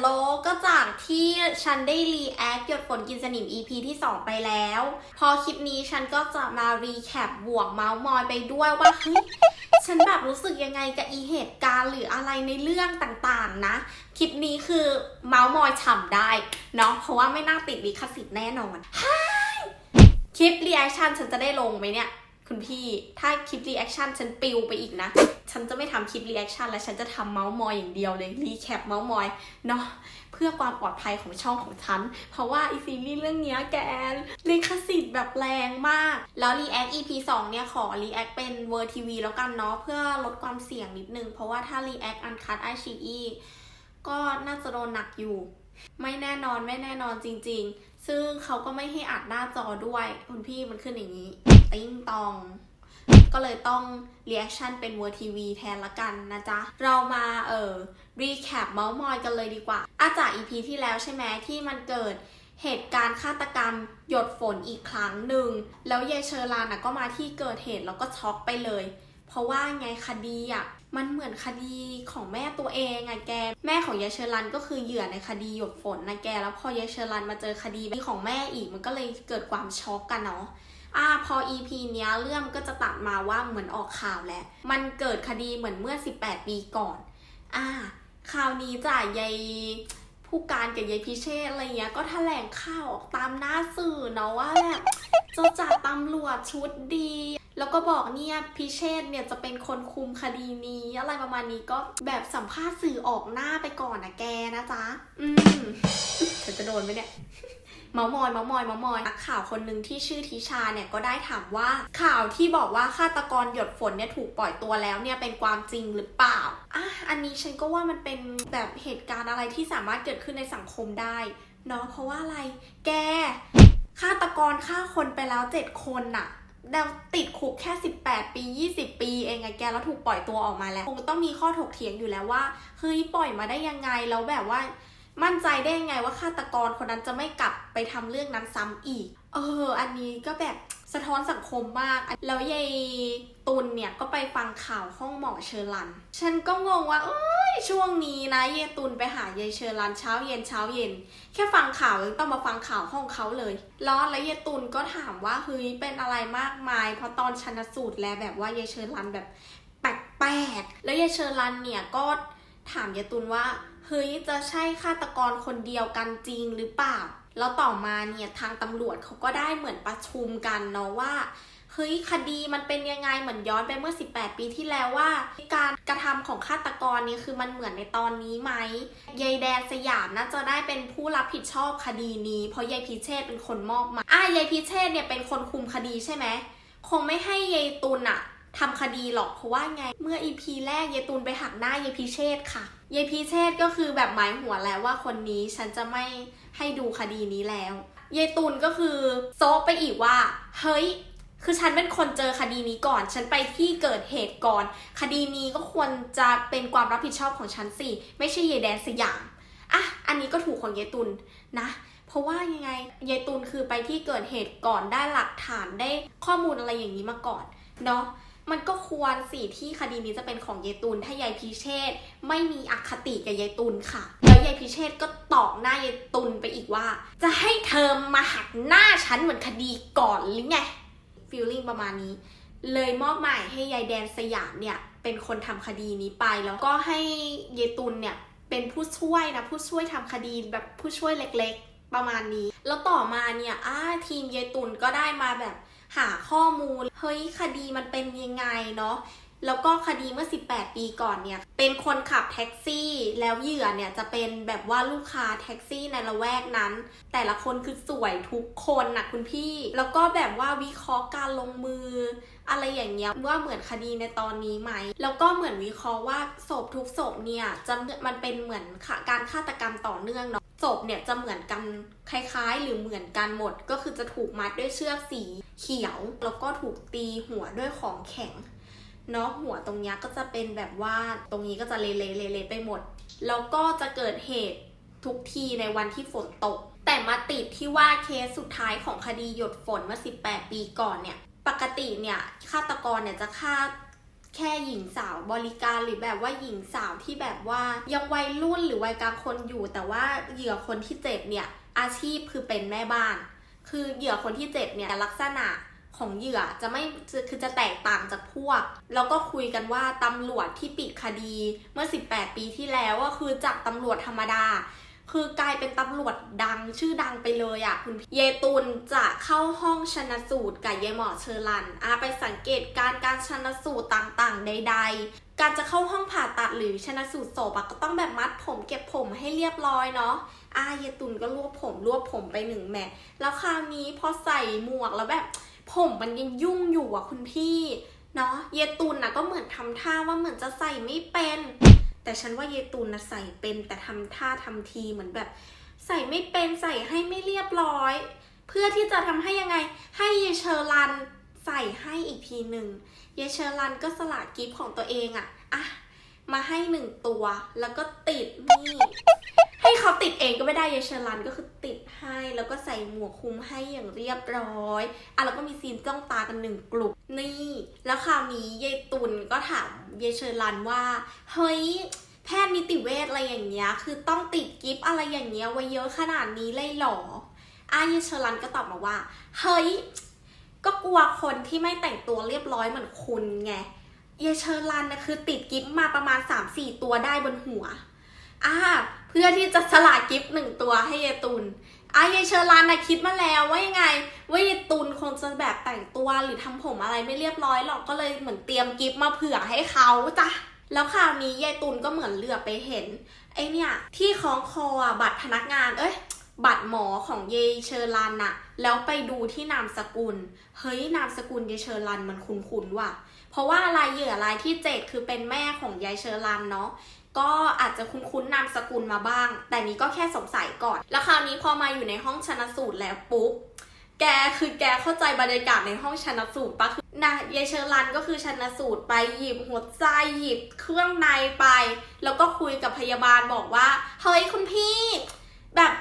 โลก็จากที่ฉันได้รีแอคหยดฝนกินสนิม EP ที่ 2 ไปแล้ว พอคลิปนี้ฉันก็จะมารีแคปบวกเมาส์มอยไปด้วยว่าเฮ้ยฉันแบบรู้สึกยังไงกับอีเหตุการณ์หรืออะไรในเรื่องต่างๆนะ คลิปนี้คือเมาส์มอยฉ่ำได้เนาะเพราะว่าไม่น่าติดลิขสิทธิ์แน่นอนคลิปรีแอคชั่นฉันจะได้ลงไหมเนี่ย คุณพี่ถ้าคลิปรีแอคชั่นฉันปิวไปอีกนะ ฉันจะไม่ทำคลิปรีแอคชั่นแล้วฉันจะทำเมาส์มอยอย่างเดียวเลยรีแคปเมาส์มอยเนาะเพื่อความปลอดภัยของช่องของฉัน เพราะว่าอีซีรีส์เรื่องเนี้ยแกลิขสิทธิ์แบบแรงมาก แล้วรีแอค EP 2 เนี่ยขอรีแอคเป็นเวอร์ทีวีแล้วกันเนาะเพื่อลดความเสี่ยงนิดนึง เพราะว่าถ้ารีแอคอันคัตไอชีอีก็น่าจะโดนหนักอยู่ ไม่แน่นอนไม่แน่นอนจริง ๆ ซึ่งเขาก็ไม่ให้อัดหน้าจอด้วย คุณพี่มันขึ้นอย่างนี้ ติ้งตอง ก็เลยต้องรีแอคชั่นเป็นเวอร์ทีวีแทนละกันนะจ๊ะ เรามาเออรีแคปเมาส์มอยกันเลยดีกว่าอาจากอีพีที่แล้วใช่ไหมที่มันเกิดเหตุการณ์ฆาตกรรมหยดฝนอีกครั้งหนึ่ง แล้วยายเชอรานะก็มาที่เกิดเหตุแล้วก็ช็อกไปเลย เพราะว่าไงคดีอะ มันเหมือนคดีของแม่ตัวเองอะแก แม่ของยายเชอรันก็คือเหยื่อในคดีหยดฝนนะแก แล้วพอยายเชอรันมาเจอคดีของแม่อีก มันก็เลยเกิดความช็อกกันเนาะอ่าพอ EP เนี้ยเรื่องก็จะตัดมาว่าเหมือนออกข่าวแล้ว มันเกิดคดีเหมือนเมื่อ 18 ปีก่อน อ่า คราวนี้จ่ายยาย ผู้การกับยายพิเชษอะไรเงี้ยก็แถลงข่าวออกตามหน้าสื่อเนาะว่าแบบจะจัดตำรวจชุดดี แล้วก็บอกเนี่ยพิเชษเนี่ยจะเป็นคนคุมคดีนี้ อะไรประมาณนี้ก็แบบสัมภาษณ์สื่อออกหน้าไปก่อนนะแกนะจ๊ะ อืมเธอจะโดนไหมเนี่ย เมามอยเมามอยเมามอยนักข่าวคนหนึ่งที่ชื่อทิชาเนี่ยก็ได้ถามว่าข่าวที่บอกว่าฆาตกรหยดฝนเนี่ยถูกปล่อยตัวแล้วเนี่ยเป็นความจริงหรือเปล่าอะอันนี้ฉันก็ว่ามันเป็นแบบเหตุการณ์อะไรที่สามารถเกิดขึ้นในสังคมได้เนาะเพราะว่าอะไร แกฆาตกรฆ่าคนไปแล้วเจ็ดคนน่ะแล้วติดคุกแค่ 18 ปี 20 ปีเองไงแกแล้วถูกปล่อยตัวออกมาแล้ว คงต้องมีข้อถกเถียงอยู่แล้วว่าเฮ้ยปล่อยมาได้ยังไงแล้วแบบว่า มั่นใจได้ยังไงว่าฆาตกรคนนั้นจะไม่กลับไปทำเรื่องนั้นซ้ำอีก เออ อันนี้ก็แบบสะท้อนสังคมมาก แล้วยายตุลเนี่ยก็ไปฟังข่าวห้องหมอเชอรัน ฉันก็งงว่าเอ้ยช่วงนี้นะยายตุลไปหายายเชอรันเช้าเย็นเช้าเย็น แค่ฟังข่าวยังต้องมาฟังข่าวห้องเขาเลยล้อแล้วยายตุลก็ถามว่าเฮ้ยเป็นอะไรมากมาย เพราะตอนชันสูตรแล้วแบบว่ายายเชอรันแบบแปลกๆแล้วยายเชอรันเนี่ยก็ถามยายตุลว่า เฮ้ยจะใช่ฆาตกรคนเดียวกันจริงหรือเปล่า แล้วต่อมาเนี่ยทางตำรวจเขาก็ได้เหมือนประชุมกันเนาะว่าเฮ้ยคดีมันเป็นยังไงเหมือนย้อนไปเมื่อ 18 ปีที่แล้วว่า การกระทำของฆาตกรนี่คือมันเหมือนในตอนนี้ไหมยายแดนสยามน่าจะได้เป็นผู้รับผิดชอบคดีนี้ เพราะยายพิเชษเป็นคนมอบมาอะยายพิเชษเนี่ยเป็นคนคุมคดีใช่ไหมคงไม่ให้ยายตุลอะ ทำคดีหรอกเพราะว่าไง เมื่ออีพีแรกยายตุลไปหักหน้ายายพิเชษค่ะยายพีเชษก็คือแบบหมายหัวแล้วว่าคนนี้ฉันจะไม่ให้ดูคดีนี้แล้วยายตุลก็คือโซไปอีกว่า เฮ้ย คือฉันเป็นคนเจอคดีนี้ก่อน ฉันไปที่เกิดเหตุก่อน คดีนี้ก็ควรจะเป็นความรับผิดชอบของฉันสิ ไม่ใช่ยายแดนสยามอะอันนี้ก็ถูกของยายตุลนะ เพราะว่ายังไงยายตุลคือไปที่เกิดเหตุก่อนได้หลักฐานได้ข้อมูลอะไรอย่างนี้มาก่อนเนาะ มันก็ควรสิที่คดีนี้จะเป็นของยายตุลถ้ายายพิเชษไม่มีอคติกับยายตุลค่ะ แล้วยายพิเชษก็ตอกหน้ายายตุลไปอีกว่า จะให้เธอมาหักหน้าฉันเหมือนคดีก่อนหรือไงฟีลลิ่งประมาณนี้ เลยมอบหมายให้ยายแดนสยามเนี่ยเป็นคนทำคดีนี้ไปแล้วก็ให้ยายตุลเนี่ยเป็นผู้ช่วยนะผู้ช่วยทำคดีแบบผู้ช่วยเล็กๆ ประมาณนี้ แล้วต่อมาเนี่ยอาทีมยายตุลก็ได้มาแบบ หาข้อมูล เฮ้ยคดีมันเป็นยังไงเนาะแล้วก็คดีเมื่อ 18 ปีก่อนเนี่ย เป็นคนขับแท็กซี่ แล้วเหยื่อเนี่ยจะเป็นแบบว่าลูกค้าแท็กซี่ในละแวกนั้น แต่ละคนคือสวยทุกคนนะคุณพี่ แล้วก็แบบว่าวิเคราะห์การลงมือ อะไรอย่างเงี้ยว่าเหมือนคดีในตอนนี้ไหม แล้วก็เหมือนวิเคราะห์ว่าศพทุกศพเนี่ยจะมันเป็นเหมือนการฆาตกรรมต่อเนื่องเนาะ ศพเนี่ยจะเหมือนกันคล้ายๆ หรือเหมือนกันหมด ก็คือจะถูกมัดด้วยเชือกสีเขียว แล้วก็ถูกตีหัวด้วยของแข็งเนาะหัวตรงเนี้ยก็จะเป็นแบบว่าตรงนี้ก็จะเละๆเละๆไปหมด แล้วก็จะเกิดเหตุทุกทีในวันที่ฝนตก แต่มาติดที่ว่าเคสสุดท้ายของคดีหยดฝนเมื่อ 18 ปีก่อนเนี่ย ปกติเนี่ยฆาตกรเนี่ยจะฆ่า แค่หญิงสาวบริการหรือแบบว่าหญิงสาวที่แบบว่ายังวัยรุ่นหรือวัยกลางคนอยู่ แต่ว่าเหยื่อคนที่เจ็บเนี่ยอาชีพคือเป็นแม่บ้าน คือเหยื่อคนที่เจ็บเนี่ยลักษณะของเหยื่อจะไม่คือจะแตกต่างจากพวก แล้วก็คุยกันว่าตำรวจที่ปิดคดีเมื่อ 18 ปีที่แล้วก็คือจากตำรวจธรรมดา คือกลายเป็นตำรวจดังชื่อดังไปเลยอะ่ะคุณเยตุนจะเข้าห้องชนสูตรกับเยหมอเชอรันอาไปสังเกตการการชนสูตรต่างๆ ใด ๆ การจะเข้าห้องผ่าตัดหรือชนสูตรศพอะก็ต้องแบบมัดผมเก็บผมให้เรียบร้อยเนาะอาเยตุนก็รวบผมรวบผมไปหนึ่งแมทแล้วคราวนี้พอใส่หมวกแล้วแบบผมมันยังยุ่งอยู่อะคุณพี่เนาะเยตุนนะก็เหมือนทำท่าว่าเหมือนจะใส่ไม่เป็น แต่ฉันว่าเยตุนนะใส่เป็นแต่ทำท่าทำทีเหมือนแบบ ใส่ไม่เป็นใส่ให้ไม่เรียบร้อย เพื่อที่จะทำให้ยังไง ให้เยเชอรันใส่ให้อีกทีหนึ่งเยเชอรันก็สละกิฟของตัวเองอะอะมาให้หนึ่งตัว แล้วก็ติดนี่ ให้เขาติดเองก็ไม่ได้เยเชอรันก็คือติดให้ แล้วก็ใส่หมวกคลุมให้อย่างเรียบร้อยอะแล้วก็มีซีนจ้องตากันหนึ่งกลุ่มนี่ แล้วคราวนี้เยตุนก็ถามเยเชอรันว่าเฮ้ยแพทย์นิติเวชอะไรอย่างเงี้ย คือต้องติดกิฟอะไรอย่างเงี้ยไว้เยอะขนาดนี้เลยหรออาเยเชอรันก็ตอบมาว่า เฮ้ย ก็กลัวคนที่ไม่แต่งตัวเรียบร้อยเหมือนคุณไง เยเชอรันนะคือติดกิฟมาประมาณ 3-4 ตัวได้บนหัวอ่า เพื่อที่จะสละกิฟต์หนึ่งตัวให้เยตุนอะเยเชอรันนะคิดมาแล้วว่ายังไง ว่าเยตุนคงจะแบบแต่งตัวหรือทำผมอะไรไม่เรียบร้อยหรอกก็เลยเหมือนเตรียมกิฟต์มาเผื่อให้เขาจ้ะแล้วคราวนี้ยายตุนก็เหมือนเหลือไปเห็นไอเนี่ยที่คล้องคอบัตรพนักงาน เอ้ยบัตรหมอของเยเชอรันน่ะ แล้วไปดูที่นามสกุล เฮ้ยนามสกุลเยเชอรันมันคุ้นๆว่ะ เพราะว่าลายเหยื่อรายที่เจ็ดคือเป็นแม่ของยายเชอรันเนาะ ก็อาจจะคุ้นๆนามสกุลมาบ้าง แต่นี้ก็แค่สงสัยก่อน แล้วคราวนี้พอมาอยู่ในห้องชนสูตรแล้วปุ๊บแกคือแกเข้าใจบรรยากาศในห้องชนสูตรปะคือนะยายเชอรันก็คือชนสูตรไปหยิบหัวใจหยิบเครื่องในไป แล้วก็คุยกับพยาบาลบอกว่า เฮ้ยคุณพี่ แบบ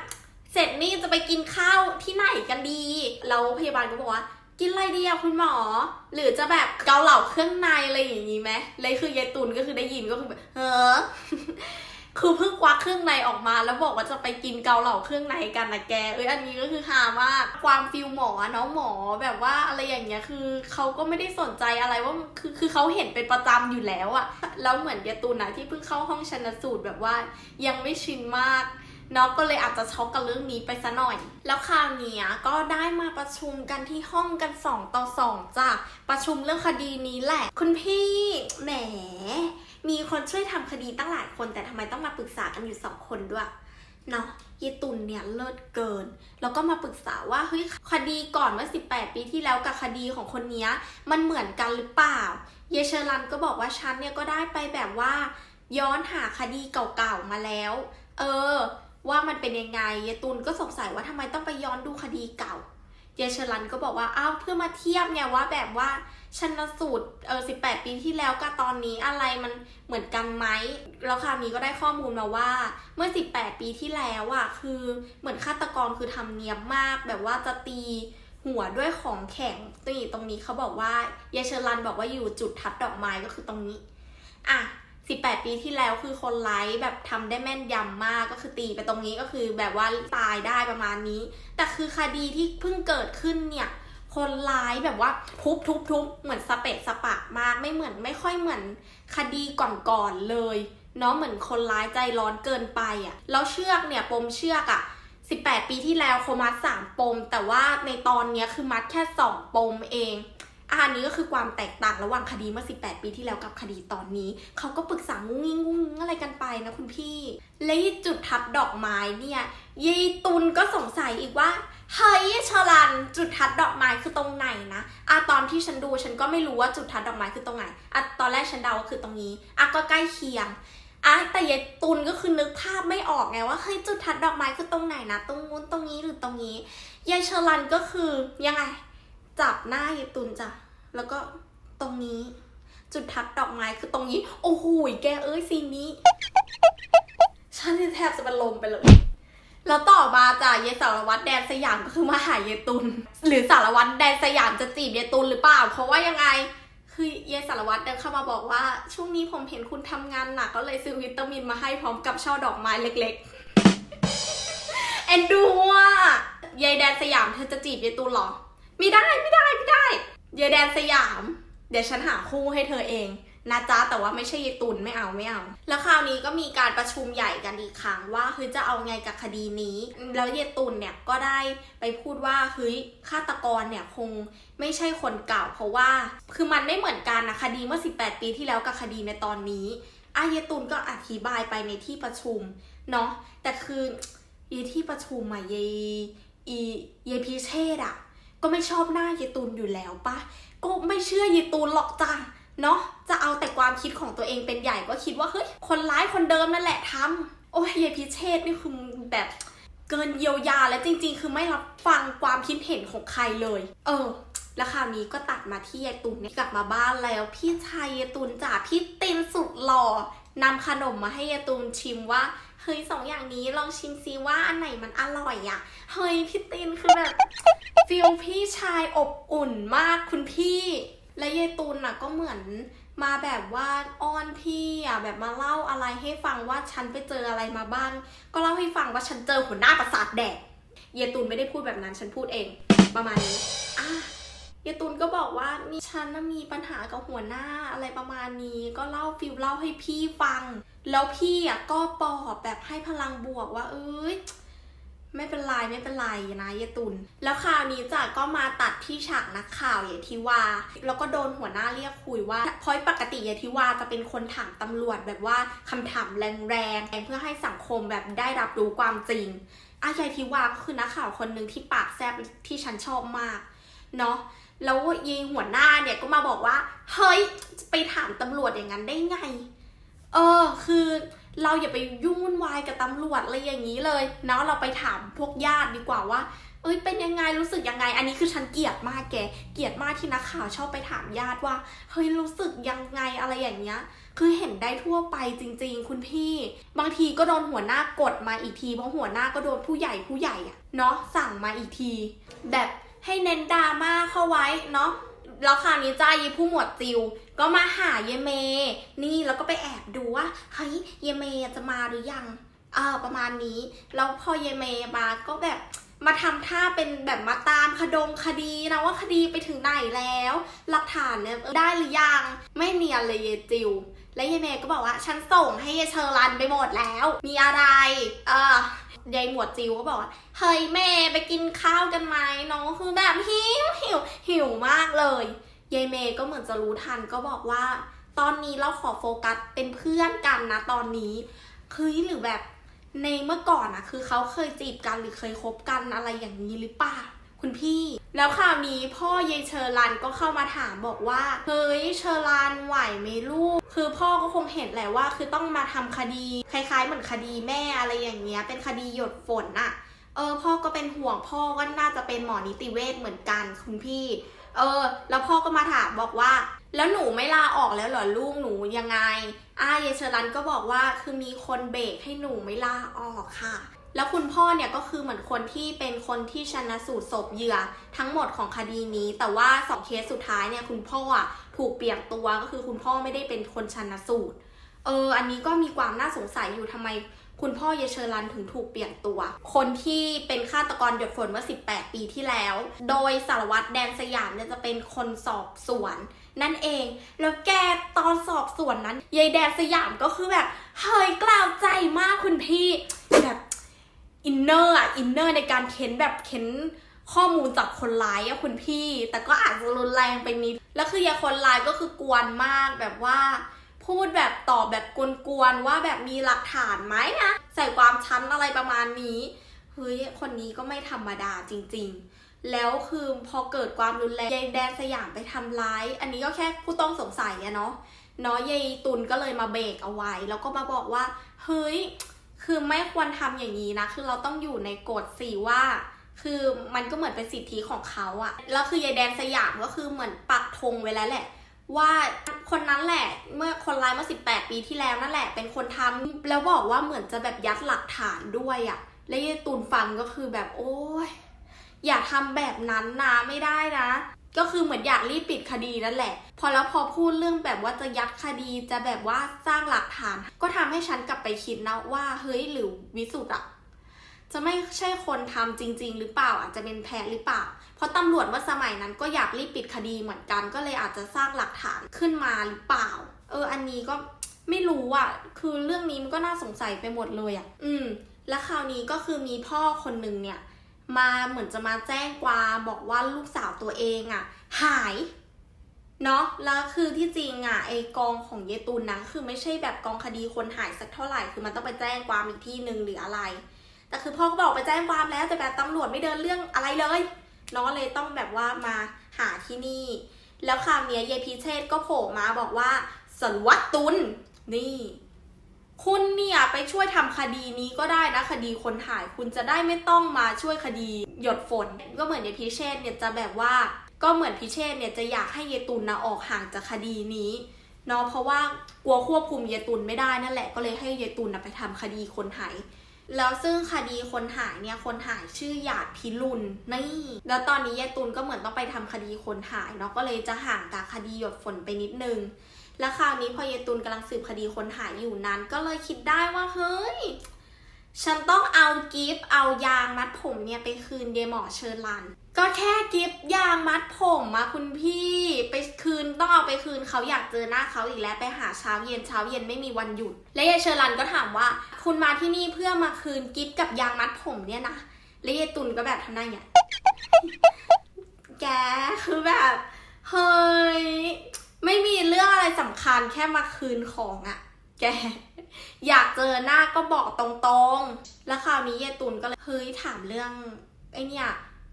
เสร็จนี่จะไปกินข้าวที่ไหนกันดี แล้วพยาบาลก็บอกว่า กินอะไรดีอะคุณหมอ หรือจะแบบเกาเหลาเครื่องในอะไรอย่างนี้ไหมเลยคือยายตุนก็คือได้ยินก็คือแบบเฮ้อคือเพิ่งควักเครื่องในออกมา แล้วบอกว่าจะไปกินเกาเหลาเครื่องในกันนะแก เอ้ยอันนี้ก็คือฮามากความฟิลหมอเนาะหมอแบบว่าอะไรอย่างเงี้ยคือเขาก็ไม่ได้สนใจอะไรว่าคือคือเขาเห็นเป็นประจำอยู่แล้วอะแล้วเหมือนยายตุนนะที่เพิ่งเข้าห้องชันสูตรแบบว่ายังไม่ชินมาก นาะก็เลยอาจจะช็อกกับเรื่องนี้ไปซะหน่อย แล้วคราวเนี้ยก็ได้มาประชุมกันที่ห้องกัน 2 ต่อ 2จ้ะประชุมเรื่องคดีนี้แหละ คุณพี่แหม มีคนช่วยทำคดีตั้งหลายคนแต่ทำไมต้องมาปรึกษากันอยู่สองคนด้วยเนาะเยตุนเนี่ยเลิศเกิน แล้วก็มาปรึกษาว่าเฮ้ยคดีก่อนเมื่อ 18 ปีที่แล้วกับคดีของคนเนี้ยมันเหมือนกันหรือเปล่า เยเชอรันก็บอกว่าฉันเนี่ยก็ได้ไปแบบว่า ย้อนหาคดีเก่าๆมาแล้ว เออ ว่ามันเป็นยังไงเยตุนก็สงสัยว่าทำไมต้องไปย้อนดูคดีเก่าเยเชอรันก็บอกว่าอ้าวเพื่อมาเทียบไงว่าแบบว่าชันสูตรเออ18ปีที่แล้วกับตอนนี้อะไรมันเหมือนกันไหมแล้วคราวนี้ก็ได้ข้อมูลมาว่าเมื่อ18ปีที่แล้วอะคือเหมือนฆาตกรคือทำเนียบมาก แบบว่าจะตีหัวด้วยของแข็งตีตรงนี้เขาบอกว่าเยเชอรันบอกว่าอยู่จุดทัดดอกไม้ก็คือตรงนี้อะ 18 ปีที่แล้วคือคนร้ายแบบทำได้แม่นยำมากก็คือตีไปตรงนี้ก็คือแบบว่าตายได้ประมาณนี้ แต่คือคดีที่เพิ่งเกิดขึ้นเนี่ย คนร้ายแบบว่าทุบทุบทุบเหมือนสเปะสปะมากไม่เหมือนไม่ค่อยเหมือนคดีก่อนๆเลยเนาะเหมือนคนร้ายใจร้อนเกินไปอะ่ะแล้วเชือกเนี่ยปมเชือกอะ่ะ18 ปีที่แล้วเขามัดสามปม แต่ว่าในตอนนี้คือมัดแค่สองปมเอง อันนี้ก็คือความแตกต่างระหว่างคดีเมื่อ 18 ปีที่แล้วกับคดีตอนนี้ เขาก็ปรึกษางุ้งงิ้งงุ้งอะไรกันไปนะคุณพี่ และจุดทัดดอกไม้เนี่ยยายตุนก็สงสัยอีกว่าเฮ้ยชลันจุดทัดดอกไม้คือตรงไหนนะอะตอนที่ฉันดูฉันก็ไม่รู้ว่าจุดทัดดอกไม้คือตรงไหนอะตอนแรกฉันเดาว่าคือตรงนี้อะก็ใกล้เคียงอะแต่ยายตุนก็คือนึกภาพไม่ออกไงว่าเฮ้ยจุดทัดดอกไม้คือตรงไหนนะ ตรงนู้นตรงนี้หรือตรงนี้ยายชลันก็คือยังไง จับหน้ายายตุนจ้ะ แล้วก็ตรงนี้ จุดทัดดอกไม้คือตรงนี้ โอ้โหแกเอ้ยซีนนี้ฉันแทบจะเป็นลมไปเลย แล้วต่อมาจากเยสารวัตรแดนสยามก็คือมาหาเยตุน หรือสารวัตรแดนสยามจะจีบเยตุนหรือเปล่า เพราะว่ายังไง คือยายสารวัตรเดินเข้ามาบอกว่า ช่วงนี้ผมเห็นคุณทำงานหนักก็เลยซื้อวิตามินมาให้พร้อมกับช่อดอกไม้เล็กๆ เอ็นดูอะยายแดนสยามเธอจะจีบยายตูนหรอ ไม่ได้ไม่ได้ไม่ได้ยายแดนสยาม เดี๋ยวฉันหาคู่ให้เธอเองนะจ๊ะแต่ว่าไม่ใช่ยายตุนไม่เอาไม่เอา แล้วคราวนี้ก็มีการประชุมใหญ่กันอีกครั้งว่าเฮ้ยจะเอาไงกับคดีนี้ แล้วยายตุนเนี่ยก็ได้ไปพูดว่าเฮ้ยฆาตกรเนี่ยคงไม่ใช่คนเก่า เพราะว่า คือมันไม่เหมือนกันนะคดีเมื่อ 18 ปีที่แล้วกับคดีในตอนนี้อายายตุนก็อธิบายไปในที่ประชุมเนาะแต่คือยายที่ประชุมอะยายอียายพิเชษอะ ก็ไม่ชอบหน้ายายตุนอยู่แล้วปะก็ไม่เชื่อยายตุนหรอกจ้าเนาะจะเอาแต่ความคิดของตัวเองเป็นใหญ่ก็คิดว่าเฮ้ยคนร้ายคนเดิมนั่นแหละทำโอ้ยยายพิเชษนี่คือแบบเกินเยียวยาและจริง ๆ คือไม่รับฟังความคิดเห็นของใครเลย เออ แล้วคราวนี้ก็ตัดมาที่ยายตุนเนี่ยกลับมาบ้านแล้วพี่ชายยายตุนจ่าพี่ตินสุดหล่อนำขนมมาให้ยายตุนชิมว่า เฮ้ยสองอย่างนี้ลองชิมซิว่าอันไหนมันอร่อยอะ่ะ เฮ้ยพี่ตินคือแบบฟิลพี่ชายอบอุ่นมากคุณพี่ และยายตูนน่ะก็เหมือนมาแบบว่าอ้อนพี่อะแบบมาเล่าอะไรให้ฟังว่าฉันไปเจออะไรมาบ้าง ก็เล่าให้ฟังว่าฉันเจอหัวหน้าประสาทแดกยายตูนไม่ได้พูดแบบนั้นฉันพูดเองประมาณนี้อะยายตูนก็บอกว่านี่ฉันน่ะมีปัญหากับหัวหน้าอะไรประมาณนี้ ก็เล่าฟิลเล่าให้พี่ฟัง แล้วพี่อะก็ปลอบแบบให้พลังบวกว่า เอ้ยไม่เป็นไรไม่เป็นไรนะยายตุนแล้วคราวนี้จ้ะก็มาตัดที่ฉากนักข่าวยายทิวา แล้วก็โดนหัวหน้าเรียกคุยว่าเพราะปกติยายทิวาจะเป็นคนถามตำรวจแบบว่าคำถามแรงๆเพื่อให้สังคมแบบได้รับรู้ความจริงอายายทิวาก็คือนักข่าวคนหนึ่งที่ปากแซบที่ฉันชอบมากเนาะแล้วยายหัวหน้าเนี่ยก็มาบอกว่า เฮ้ยไปถามตำรวจอย่างนั้นได้ไง เออ คือเราอย่าไปยุ่งวุ่นวายกับตำรวจอะไรอย่างนี้เลยเนาะเราไปถามพวกญาติดีกว่าว่า เอ้ยเป็นยังไงรู้สึกยังไง อันนี้คือฉันเกลียดมากแกเกลียดมากที่นักข่าวชอบไปถามญาติว่าเฮ้ยรู้สึกยังไงอะไรอย่างเงี้ย คือเห็นได้ทั่วไปจริง ๆ คุณพี่ บางทีก็โดนหัวหน้ากดมาอีกทีเพราะหัวหน้าก็โดนผู้ใหญ่ผู้ใหญ่อะเนาะสั่งมาอีกที แบบให้เน้นดราม่าเข้าไว้เนาะ แล้วคราวนี้จ้ายีผู้หมวดจิว ก็มาหาเยเม นี่แล้วก็ไปแอบดูว่าเฮ้ยเยเมจะมาหรือยังอ่าประมาณนี้ แล้วพอเยเมมาก็แบบมาทำท่าเป็นแบบมาตามคดงคดีนะว่าคดีไปถึงไหนแล้ว หลักฐานเนี่ยได้หรือยัง ไม่เนียนเลยเยจิว และเยเมก็บอกว่าฉันส่งให้เยเชอรันไปหมดแล้ว มีอะไร เออ ยายหมวดจิวก็บอกว่าเฮ้ยแม่ไปกินข้าวกันไหมน้องคือแบบหิวหิวหิวมากเลยยายเมย์ก็เหมือนจะรู้ทันก็บอกว่า ตอนนี้เราขอโฟกัสเป็นเพื่อนกันนะตอนนี้คือหรือแบบในเมื่อก่อนอะคือเขาเคยจีบกันหรือเคยคบกันอะไรอย่างนี้หรือเปล่า คุณพี่ แล้วคราวนี้พ่อยายเชอรันก็เข้ามาถามบอกว่า เฮ้ยเชอรันไหวไหมลูก คือพ่อก็คงเห็นแหละว่า คือต้องมาทำคดีคล้ายๆ เหมือนคดีแม่อะไรอย่างเงี้ย เป็นคดีหยดฝนอะเออพ่อก็เป็นห่วงพ่อก็น่าจะเป็นหมอนิติเวชเหมือนกันคุณพี่ เออ แล้วพ่อก็มาถามบอกว่า แล้วหนูไม่ลาออกแล้วเหรอลูกหนูยังไงอ้ายายเชรันก็บอกว่าคือมีคนเบรกให้หนูไม่ลาออกค่ะ แล้วคุณพ่อเนี่ยก็คือเหมือนคนที่เป็นคนที่ชนะสูตรศพเหยื่อทั้งหมดของคดีนี้ แต่ว่าสองเคสสุดท้ายเนี่ยคุณพ่ออะถูกเปลี่ยนตัวก็คือคุณพ่อไม่ได้เป็นคนชนะสูตร เออ อันนี้ก็มีความน่าสงสัยอยู่ทำไม คุณพ่อเยเชอรันถึงถูกเปลี่ยนตัว คนที่เป็นฆาตกรหยดฝนเมื่อ 18 ปีที่แล้ว โดยสารวัตรแดนสยามเนี่ยจะเป็นคนสอบสวน นั่นเอง แล้วแกตอนสอบสวนนั้นยายแดนสยามก็คือแบบเฮ้ยกล่าวใจมากคุณพี่แบบ อินเนอร์อะอินเนอร์ในการเค้นแบบเค้นข้อมูลจากคนร้ายอะคุณพี่ แต่ก็อาจจะรุนแรงไปนิด แล้วคือยาคนร้ายก็คือกวนมากแบบว่า พูดแบบตอบแบบกวนๆว่าแบบมีหลักฐานไหมนะใส่ความชั้นอะไรประมาณนี้เฮ้ยคนนี้ก็ไม่ธรรมดาจริง ๆ แล้วคือพอเกิดความรุนแรงยายแดนสยามไปทำร้าย อันนี้ก็แค่ผู้ต้องสงสัยอะเนาะเนาะยายตุนก็เลยมาเบรกเอาไว้ แล้วก็มาบอกว่าเฮ้ย คือไม่ควรทำอย่างนี้นะ คือเราต้องอยู่ในกฎสี่ว่า คือมันก็เหมือนเป็นสิทธิของเขาอะแล้วคือยายแดนสยามก็คือเหมือนปักธงไว้แล้วแหละ ว่าคนนั้นแหละเมื่อคนร้ายเมื่อ 18 ปีที่แล้วนั่นแหละ เป็นคนทำแล้วบอกว่าเหมือนจะแบบยัดหลักฐานด้วยอะและยายตูนฟังก็คือแบบโอ้ยอย่าทำแบบนั้นนะไม่ได้นะ ก็คือเหมือนอยากรีบปิดคดีนั่นแหละ พอแล้วพอพูดเรื่องแบบว่าจะยัดคดีจะแบบว่าสร้างหลักฐาน ก็ทำให้ฉันกลับไปคิดนะว่าเฮ้ยหรือวิสุทธ์อะจะไม่ใช่คนทำจริง ๆ หรือเปล่าอาจจะเป็นแพ้หรือเปล่า เพราะตำรวจว่าสมัยนั้นก็อยากรีบปิดคดีเหมือนกัน ก็เลยอาจจะสร้างหลักฐานขึ้นมาหรือเปล่า เออ อันนี้ก็ไม่รู้อะคือเรื่องนี้มันก็น่าสงสัยไปหมดเลยอะอืม แล้วคราวนี้ก็คือมีพ่อคนหนึ่งเนี่ย มาเหมือนจะมาแจ้งความบอกว่าลูกสาวตัวเองอะหายเนาะแล้วคือที่จริงอะไอกองของเยตุนนะคือไม่ใช่แบบกองคดีคนหายสักเท่าไหร่คือมันต้องไปแจ้งความอีกที่หนึ่งหรืออะไร แต่คือพ่อก็บอกไปแจ้งความแล้วแต่แบบตำรวจไม่เดินเรื่องอะไรเลยเนาะเลยต้องแบบว่ามาหาที่นี่ แล้วคราวเนี้ยยายพิเชษก็โผล่มาบอกว่าสรวัตตุลนี่ คุณเนี่ยไปช่วยทำคดีนี้ก็ได้นะคดีคนหาย คุณจะได้ไม่ต้องมาช่วยคดีหยดฝน ก็เหมือนยายพิเชษเนี่ยจะแบบว่า ก็เหมือนพิเชษเนี่ยจะอยากให้เยตุนนะออกห่างจากคดีนี้เนาะเพราะว่ากลัวควบคุมเยตุนไม่ได้นั่นแหละก็เลยให้เยตุนนะไปทำคดีคนหายแล้วซึ่งคดีคนหายเนี่ยคนหายชื่อหยาดพิรุณนี่ แล้วตอนนี้ยายตุนก็เหมือนต้องไปทำคดีคนหายเนาะก็เลยจะห่างจากคดีหยดฝนไปนิดนึง แล้วคราวนี้พอยายตุนกำลังสืบคดีคนหายอยู่นั้น ก็เลยคิดได้ว่าเฮ้ย ฉันต้องเอากิฟต์เอายางมัดผมเนี่ยไปคืนเยหมอเชิญลัน ก็แค่กิฟต์ยางมัดผมมาคุณพี่ไปคืนต้องเอาไปคืนเขาอยากเจอหน้าเขาอีกแล้วไปหาเช้าเย็นเช้าเย็นไม่มีวันหยุด และยายเชิญลันก็ถามว่า คุณมาที่นี่เพื่อมาคืนกิฟต์กับยางมัดผมเนี่ยนะและยายตุนก็แบบทำหน้าอย่างเงี้ยแกคือแบบเฮ้ย ไม่มีเรื่องอะไรสำคัญแค่มาคืนของอะแก อยากเจอหน้าก็บอกตรงๆ แล้วคราวนี้เยตุนก็เลยเฮ้ยถามเรื่องไอเนี่ย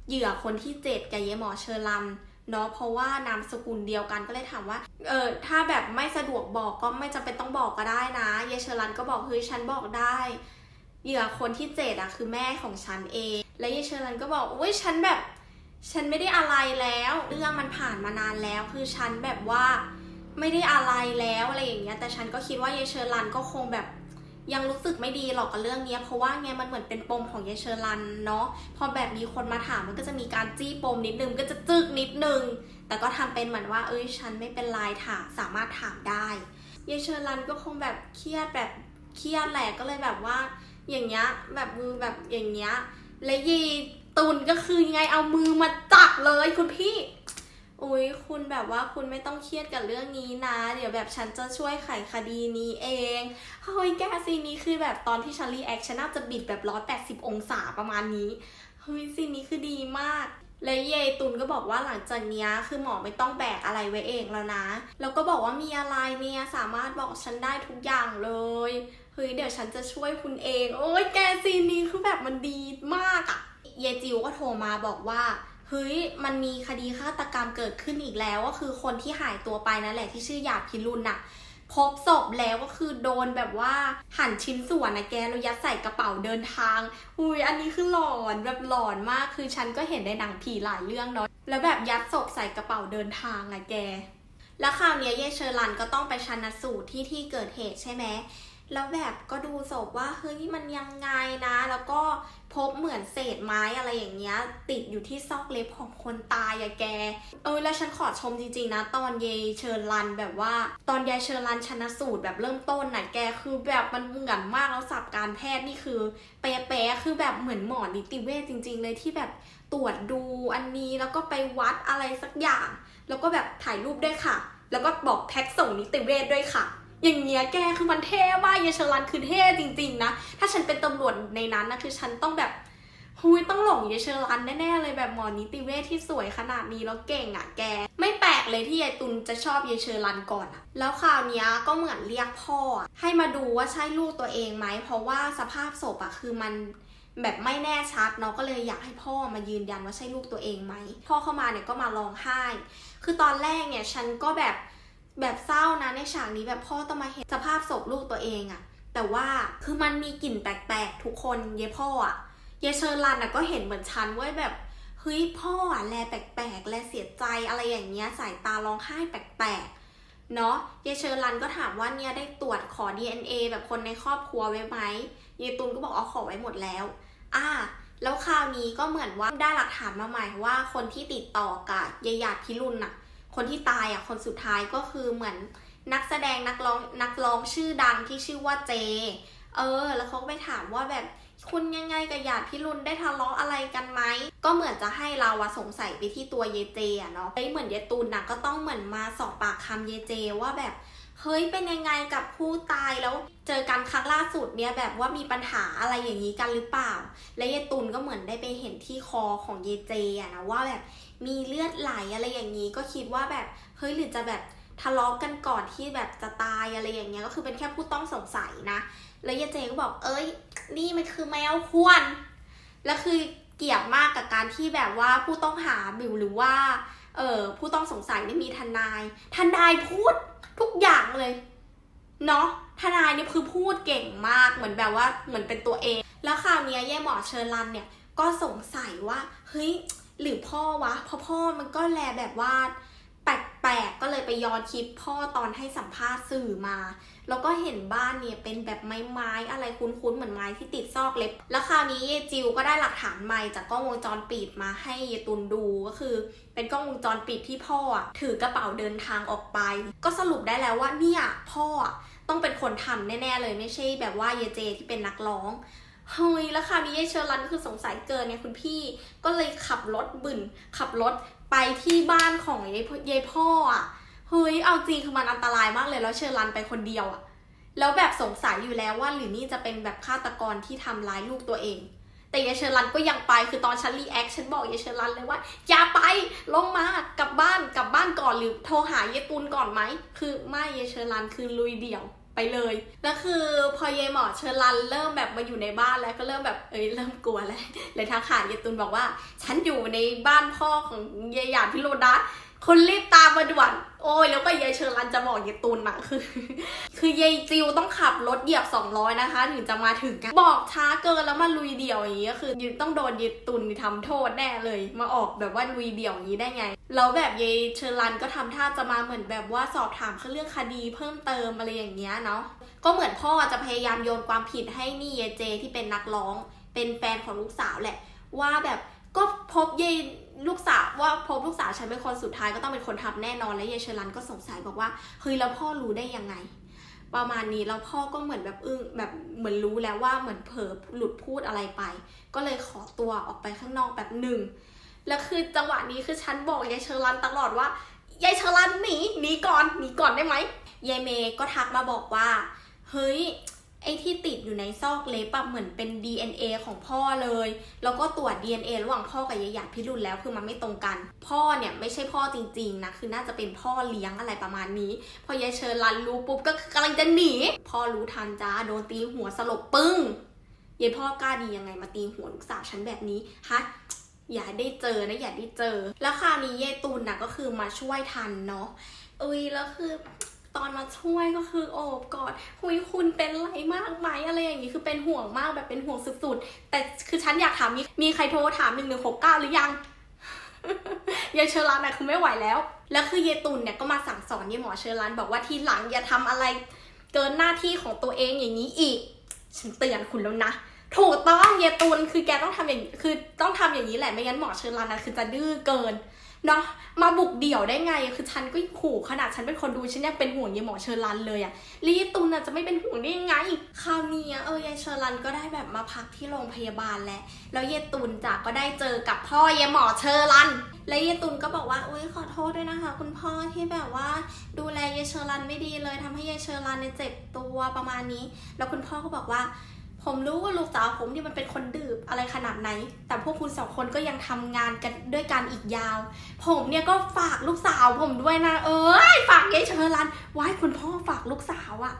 เหยื่อคนที่เจ็ดกับเยหมอเชอรันเนาะเพราะว่านามสกุลเดียวกันก็เลยถามว่าเออถ้าแบบไม่สะดวกบอกก็ไม่จำเป็นต้องบอกก็ได้นะ เยเชอรันก็บอกเฮ้ยฉันบอกได้เหยื่อคนที่เจ็ดอะคือแม่ของฉันเอง และเยเชอรันก็บอกอุ้ยฉันแบบ ฉันไม่ได้อะไรแล้วเรื่องมันผ่านมานานแล้ว คือฉันแบบว่าไม่ได้อะไรแล้วอะไรอย่างเงี้ยแต่ฉันก็คิดว่ายายเชอรันก็คงแบบยังรู้สึกไม่ดีหรอกกับเรื่องเนี้ยเพราะว่าไงมันเหมือนเป็นปมของยายเชอรันเนาะพอแบบมีคนมาถามมันก็จะมีการจี้ปมนิดนึงก็จะจึกนิดนึง แต่ก็ทำเป็นเหมือนว่า เอ้ยฉันไม่เป็นไรถามสามารถถามได้ยายเชอรันก็คงแบบเครียดแบบเครียดแหละก็เลยแบบว่า อย่างเงี้ยแบบมือแบบอย่างเงี้ยและยี ตุนก็คือยังไงเอามือมาจับเลยคุณพี่อุ้ยคุณแบบว่าคุณไม่ต้องเครียดกับเรื่องนี้นะ เดี๋ยวแบบฉันจะช่วยไขคดีนี้เองเฮ้ยแกซีนนี้คือแบบตอนที่ฉันรีแอคฉันน่าจะบิดแบบร้อยแปดสิบองศาประมาณนี้เฮ้ยซีนนี้คือดีมากและเยตุนก็บอกว่าหลังจากนี้คือหมอไม่ต้องแบกอะไรไว้เองแล้วนะ แล้วก็บอกว่ามีอะไรเนี่ยสามารถบอกฉันได้ทุกอย่างเลย เฮ้ยเดี๋ยวฉันจะช่วยคุณเอง โอ้ยแกซีนนี้คือแบบมันดีมาก ยจิวก็โทรมาบอกว่าเฮ้ยมันมีคดีฆาตกรรมเกิดขึ้นอีกแล้ว ก็คือคนที่หายตัวไปนั่นแหละที่ชื่อหยาดพิรุณน่ะพบศพแล้วก็คือโดนแบบว่าหั่นชิ้นส่วนนะแกแล้วยัดใส่กระเป๋าเดินทาง อุ้ยอันนี้คือหลอนแบบหลอนมากคือฉันก็เห็นในหนังผีหลายเรื่องเนาะแล้วแบบยัดศพใส่กระเป๋าเดินทางอะแก แล้วคราวเนี้ยเยเชอรันก็ต้องไปชันสูตรที่ที่เกิดเหตุใช่ไหม แล้วแบบก็ดูศพว่าเฮ้ยมันยังไงนะ แล้วก็พบเหมือนเศษไม้อะไรอย่างเงี้ย ติดอยู่ที่ซอกเล็บของคนตายอะแก เออแล้วฉันขอชมจริงๆนะ ตอนเยเชิญรันแบบว่า ตอนยายเชิญรันชนะสูตรแบบเริ่มต้นน่ะแกคือแบบมันเหมือนมากแล้วสับการแพทย์นี่คือเป๊ะๆคือแบบเหมือนหมอนิติเวชจริง ๆ เลยที่แบบตรวจดูอันนี้แล้วก็ไปวัดอะไรสักอย่าง แล้วก็แบบถ่ายรูปด้วยค่ะ แล้วก็บอกแท็กส่งนิติเวชด้วยค่ะ อย่างเงี้ยแกคือมันเท่มากเยเชอรันคือเท่จริง ๆ นะ ถ้าฉันเป็นตำรวจในนั้นนะคือฉันต้องแบบหุยต้องหลงเยเชอรันแน่ๆเลยแบบหมอนิติเวชที่สวยขนาดนี้แล้วเก่งอะแก ไม่แปลกเลยที่ยายตุลจะชอบเยเชอรันก่อนอะ แล้วคราวเนี้ยก็เหมือนเรียกพ่อ ให้มาดูว่าใช่ลูกตัวเองไหม เพราะว่าสภาพศพอะคือมันแบบไม่แน่ชัดเนาะก็เลยอยากให้พ่อมายืนยันว่าใช่ลูกตัวเองไหม พ่อเข้ามาเนี่ยก็มาร้องไห้ คือตอนแรกเนี่ยฉันก็แบบ แบบเศร้านะในฉากนี้แบบพ่อต้องมาเห็นสภาพศพลูกตัวเองอะแต่ว่าคือมันมีกลิ่นแปลกๆทุกคนเยพ่ออะเยเชอร์ลันอะก็เห็นเหมือนฉันว่าแบบเฮ้ยพ่ออะแลแปลกๆแลเสียใจอะไรอย่างเงี้ยสายตาร้องไห้แปลกๆเนาะเยเชอร์ลันก็ถามว่าเนี่ยได้ตรวจขอ DNA แบบคนในครอบครัวไว้ไหมเยตุนก็บอกเอาขอไว้หมดแล้วอ่าแล้วคราวนี้ก็เหมือนว่าได้หลักฐานมาใหม่ว่าคนที่ติดต่อกับยายหยาพิรุณน่ะ คนที่ตายอะคนสุดท้ายก็คือเหมือนนักแสดงนักร้องนักร้องชื่อดังที่ชื่อว่าเจ เออ แล้วเขาก็ไปถามว่าแบบคุณยังไงกับหยาดพิรุณได้ทะเลาะอะไรกันไหม ก็เหมือนจะให้เราอะสงสัยไปที่ตัวเยเจอะเนาะเฮ้ยเหมือนเยตูนนะก็ต้องเหมือนมาสอบปากคำเยเจว่าแบบเฮ้ยเป็นยังไงกับผู้ตายแล้วเจอกันครั้งล่าสุดเนี่ยแบบว่ามีปัญหาอะไรอย่างนี้กันหรือเปล่า และเยตุนก็เหมือนได้ไปเห็นที่คอของเยเจอะนะว่าแบบ มีเลือดไหลอะไรอย่างนี้ ก็คิดว่าแบบเฮ้ยหรือจะแบบทะเลาะกันก่อนที่แบบจะตายอะไรอย่างเงี้ยก็คือเป็นแค่ผู้ต้องสงสัยนะ แล้วเยเจก็บอกเอ้ย นี่มันคือแมวควรแล้วคือเกลียดมากกับการที่แบบว่าผู้ต้องหาบิวหรือว่าเออผู้ต้องสงสัยนี่มีทนายทนายพูดทุกอย่างเลยเนาะทนายเนี่ยคือพูดเก่งมากเหมือนแบบว่าเหมือนเป็นตัวเอง แล้วคราวนี้ยแย่หมอเชอรันเนี่ยก็สงสัยว่าเฮ้ย หรือพ่อวะ เพราะพ่อมันก็แลแบบว่า แปลกๆ ก็เลยไปย้อนคลิปพ่อตอนให้สัมภาษณ์สื่อมา แล้วก็เห็นบ้านเนี่ยเป็นแบบไม้ๆ อะไรคุ้นๆ เหมือนไม้ที่ติดซอกเล็บ แล้วคราวนี้เยจิวก็ได้หลักฐานใหม่จากกล้องวงจรปิดมาให้เยตุนดูก็คือ เป็นกล้องวงจรปิดที่พ่อถือกระเป๋าเดินทางออกไป ก็สรุปได้แล้วว่าเนี่ยพ่อต้องเป็นคนทำแน่ ๆ เลยไม่ใช่แบบว่าเยเจที่เป็นนักร้อง เฮ้ยแล้วคราวนี้ยายเชอรันก็คือสงสัยเกินเนี่ยคุณพี่ ก็เลยขับรถบึ่น ขับรถไปที่บ้านของยายพ่อยายพ่ออะ เฮ้ย เอาจริงคือมันอันตรายมากเลยแล้วเชอรันไปคนเดียวอะ แล้วแบบสงสัยอยู่แล้วว่าหรือนี่จะเป็นแบบฆาตกรที่ทำร้ายลูกตัวเอง แต่ยายเชอรันก็ยังไป คือตอนฉันรีแอคฉันบอกยายเชอรันเลยว่าอย่าไป ลงมากลับบ้านกลับบ้านก่อนหรือโทรหายายตุนก่อนไหม คือไม่ยายเชอรันคือลุยเดี่ยว ไปเลยแล้วคือพอยายหมอเชอรันเริ่มแบบมาอยู่ในบ้านแล้วก็เริ่มแบบเอ้ยเริ่มกลัวแล้วเลยทักหายายตุนบอกว่า ฉันอยู่ในบ้านพ่อของยายหยาพิโรดัส คนรีบตามมาด่วน โอ้ยแล้วก็ยายเชอรันจะบอกยายตุนอะคือ คือยายจิวต้องขับรถเหยียบ 200 นะคะ ถึงจะมาถึงอะบอกช้าเกินแล้วมาลุยเดี่ยวอย่างนี้ก็คือยืนต้องโดนยายตุนทำโทษแน่เลย มาออกแบบว่าลุยเดี่ยวอย่างนี้ได้ไง แล้วแบบยายเชอรันก็ทำท่าจะมาเหมือนแบบว่าสอบถามเรื่องคดีเพิ่มเติมอะไรอย่างเงี้ยเนาะก็เหมือนพ่อจะพยายามโยนความผิดให้นี่ยายเจที่เป็นนักร้อง เป็นแฟนของลูกสาวแหละว่าแบบ ก็พบยายลูกสาวว่าพบลูกสาวฉันเป็นคนสุดท้ายก็ต้องเป็นคนทำแน่นอนและยายเชอรันก็สงสัยบอกว่าเฮ้ยแล้วพ่อรู้ได้ยังไง ประมาณนี้แล้วพ่อก็เหมือนแบบอึ้งแบบเหมือนรู้แล้วว่าเหมือนเผลอหลุดพูดอะไรไป ก็เลยขอตัวออกไปข้างนอกแบบหนึ่งแล้วคือจังหวะนี้คือฉันบอกยายเชอรันตลอดว่ายายเชอรันหนีหนีก่อนหนีก่อนได้ไหมยายเมย์ก็ทักมาบอกว่า เฮ้ย ไอ้ที่ติดอยู่ในซอกเล็บอะเหมือนเป็น DNA ของพ่อเลย แล้วก็ตรวจ DNA ระหว่างพ่อกับยายาพิรุณแล้วคือมันไม่ตรงกัน พ่อเนี่ยไม่ใช่พ่อจริงๆนะคือน่าจะเป็นพ่อเลี้ยงอะไรประมาณนี้ พอยายเชิญรันรู้ปุ๊บก็กำลังจะหนีพ่อรู้ทันจ้าโดนตีหัวสลบปึ้งยายพ่อกล้าดียังไงมาตีหัวลูกสาวฉันแบบนี้ฮะอย่าได้เจอนะอย่าได้เจอ แล้วคราวนี้ยายตุลนะก็คือมาช่วยทันเนาะเอ้ยแล้วคือ ตอนมาช่วยก็คือโอบกอดหุยคุณเป็นไรมากไหมอะไรอย่างงี้คือเป็นห่วงมากแบบเป็นห่วงสุดๆ แต่คือฉันอยากถามมีมีใครโทรถามหนึ่งหนึ่งหกเก้าหรือยังยายเชอรันน่ะคือไม่ไหวแล้ว แล้วคือเยตุนเนี่ยก็มาสั่งสอนยายหมอเชอรันบอกว่าทีหลังอย่าทำอะไรเกินหน้าที่ของตัวเองอย่างนี้อีก ฉันเตือนคุณแล้วนะ ถูกต้องเยตุนคือแกต้องทำอย่างคือต้องทำอย่างนี้แหละไม่งั้นหมอเชอรันนะคือจะดื้อเกิน เนาะมาบุกเดี่ยวได้ไง คือฉันก็ขู่ขนาดฉันเป็นคนดูฉันยังเป็นห่วงยายหมอเชอรันเลยอะลีตุนอะจะไม่เป็นห่วงได้ยังไง คราวนี้เออยายเชอรันก็ได้แบบมาพักที่โรงพยาบาลแล้วแล้วยายตุนจ้ะก็ได้เจอกับพ่อยายหมอเชอรันและยายตุนก็บอกว่าอุ้ยขอโทษด้วยนะคะ คุณพ่อที่แบบว่าดูแลยายเชอรันไม่ดีเลยทำให้ยายเชอรันเนี่ยเจ็บตัวประมาณนี้ แล้วคุณพ่อก็บอกว่า ผมรู้ว่าลูกสาวผมเนี่ยมันเป็นคนดื้ออะไรขนาดไหน แต่พวกคุณสองคนก็ยังทำงานกันด้วยกันอีกยาว ผมเนี่ยก็ฝากลูกสาวผมด้วยนะ เอ้ยฝากยายเชอรันไว้คุณพ่อฝากลูกสาวอะ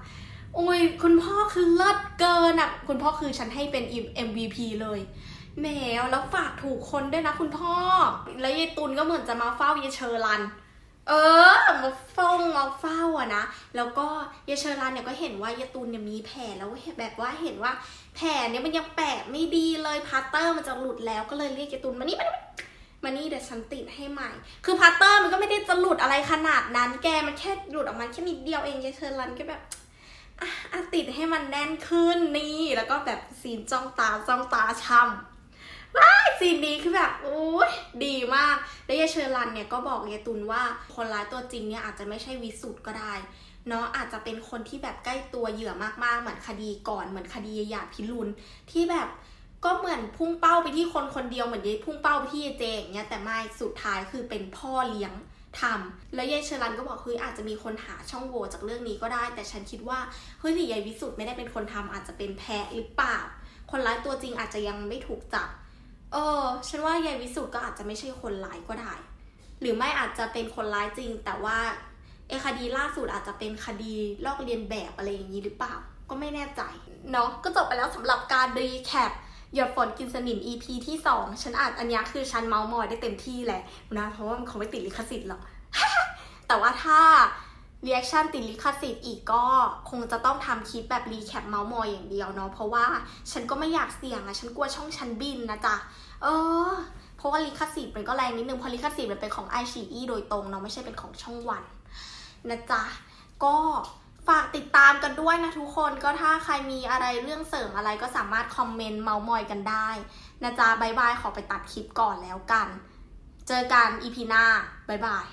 โอ้ยคุณพ่อคือเลิศเกินอะคุณพ่อคือฉันให้เป็น MVP เลยแหมแล้วฝากถูกคนด้วยนะคุณพ่อ แล้วยายตุลก็เหมือนจะมาเฝ้ายายเชอรัน เออมาเฝ้ามาเฝ้าอะนะ แล้วก็ยายเชอรันเนี่ยก็เห็นว่ายาตุลเนี่ยมีแผลแล้วแบบว่าเห็นว่าแผลเนี่ยมันยังแปะไม่ดีเลยพลาสเตอร์มันจะหลุดแล้วก็เลยเรียกยาตุลมานี่มานี่มานี่เดี๋ยวฉันติดให้ใหม่ คือพลาสเตอร์มันก็ไม่ได้จะหลุดอะไรขนาดนั้น แกมันแค่หลุดออกมาแค่นิดเดียวเองยายเชอรันก็แบบอะติดให้มันแน่นขึ้นนี่ แล้วก็แบบซีนจ้องตาจ้องตาช้ำ ว้ายซีนนี้คือแบบโอ้ยดีมาก แล้วยายเชอรันเนี่ยก็บอกยายตุนว่าคนร้ายตัวจริงเนี่ยอาจจะไม่ใช่วิสุทธ์ก็ได้เนาะอาจจะเป็นคนที่แบบใกล้ตัวเหยื่อมากๆ เหมือนคดีก่อนเหมือนคดีหยาพิรุณที่แบบก็เหมือนพุ่งเป้าไปที่คนคนเดียวเหมือนยายพุ่งเป้าไปที่ยายเจอย่างเงี้ยแต่ไม่สุดท้ายคือเป็นพ่อเลี้ยงทำแล้วยายเชอรันก็บอกเฮ้ยอาจจะมีคนหาช่องโหว่จากเรื่องนี้ก็ได้ แต่ฉันคิดว่าเฮ้ยหรือยายวิสุทธ์ไม่ได้เป็นคนทำอาจจะเป็นแพ้หรือเปล่า คนร้ายตัวจริงอาจจะยังไม่ถูกจับ เออ ฉันว่ายายวิสุทธ์ก็อาจจะไม่ใช่คนร้ายก็ได้ หรือไม่อาจจะเป็นคนร้ายจริง แต่ว่าไอ้คดีล่าสุดอาจจะเป็นคดีลอกเลียนแบบอะไรอย่างนี้หรือเปล่า ก็ไม่แน่ใจ เนาะ ก็จบไปแล้วสำหรับการรีแคปหยดฝนกินสนิม EP ที่ 2 ฉันอ่านอันนี้คือฉันเมาส์มอยได้เต็มที่แหละนะ เพราะว่ามันคงไม่ติดลิขสิทธิ์หรอก แต่ว่าถ้าเรีแอคชั่นติดลิขสิทธิ์อีกก็คงจะต้องทำคลิปแบบรีแคปเมาส์มอยอย่างเดียวเนาะ เพราะว่าฉันก็ไม่อยากเสี่ยงอะฉันกลัวช่องฉันบินนะจ๊ะ เออ เพราะว่าลิขสิทธิ์มันก็แรงนิดนึงเพราะลิขสิทธิ์มันเป็นของไอชีอีโดยตรงเนาะไม่ใช่เป็นของช่องวันนะจ๊ะ ก็ฝากติดตามกันด้วยนะทุกคนก็ถ้าใครมีอะไรเรื่องเสริมอะไรก็สามารถคอมเมนต์เมาส์มอยกันได้นะจ๊ะบายบายขอไปตัดคลิปก่อนแล้วกัน เจอกันอีพีหน้าบายบาย